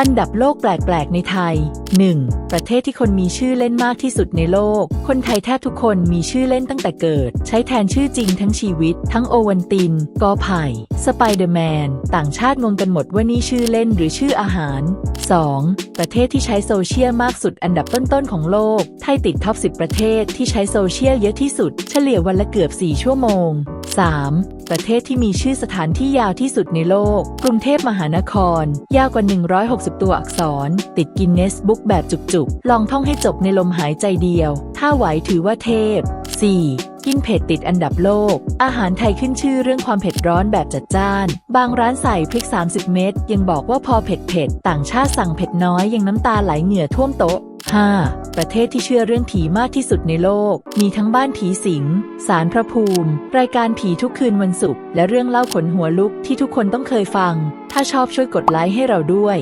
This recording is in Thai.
อันดับโลกแปลก ๆ ในไทย 1. ประเทศที่คนมีชื่อเล่นมากที่สุดในโลก คนไทยแทบทุกคนมีชื่อเล่นตั้งแต่เกิด ใช้แทนชื่อจริงทั้งชีวิต ทั้งโอวันติน กอไผ่ สไปเดอร์แมน ต่างชาติงงกันหมดว่านี่ชื่อเล่นหรือชื่ออาหาร 2. ประเทศที่ใช้โซเชียลมากสุดอันดับต้น ๆ ของโลก ไทยติดท็อป 10 ประเทศที่ใช้โซเชียลเยอะที่สุด เฉลี่ยวันละเกือบ 4 ชั่วโมง 3. ประเทศที่มีชื่อสถานที่ยาวที่สุดในโลก กรุงเทพมหานคร ยาวกว่า 160 ตัวอักษร ติดกินเนสบุ๊กแบบจุกๆ ลองท่องให้จบในลมหายใจเดียว ถ้าไหวถือว่าเทพ 4. กินเผ็ดติดอันดับโลก อาหารไทยขึ้นชื่อเรื่องความเผ็ดร้อนแบบจัดจ้าน บางร้านใส่พริก 30 เม็ดยังบอกว่าพอเผ็ดเผ็ดๆต่างชาติสั่งเผ็ดน้อยยังน้ำตาไหลเหงื่อท่วมโต๊ะ 5. ประเทศที่เชื่อเรื่องผีมากที่สุดในโลก มีทั้งบ้านผีสิง สารพระภูมิ รายการผีทุกคืนวันศุกร์ และเรื่องเล่าขนหัวลุกที่ทุกคนต้องเคยฟัง ถ้าชอบช่วยกดไลค์ให้เราด้วย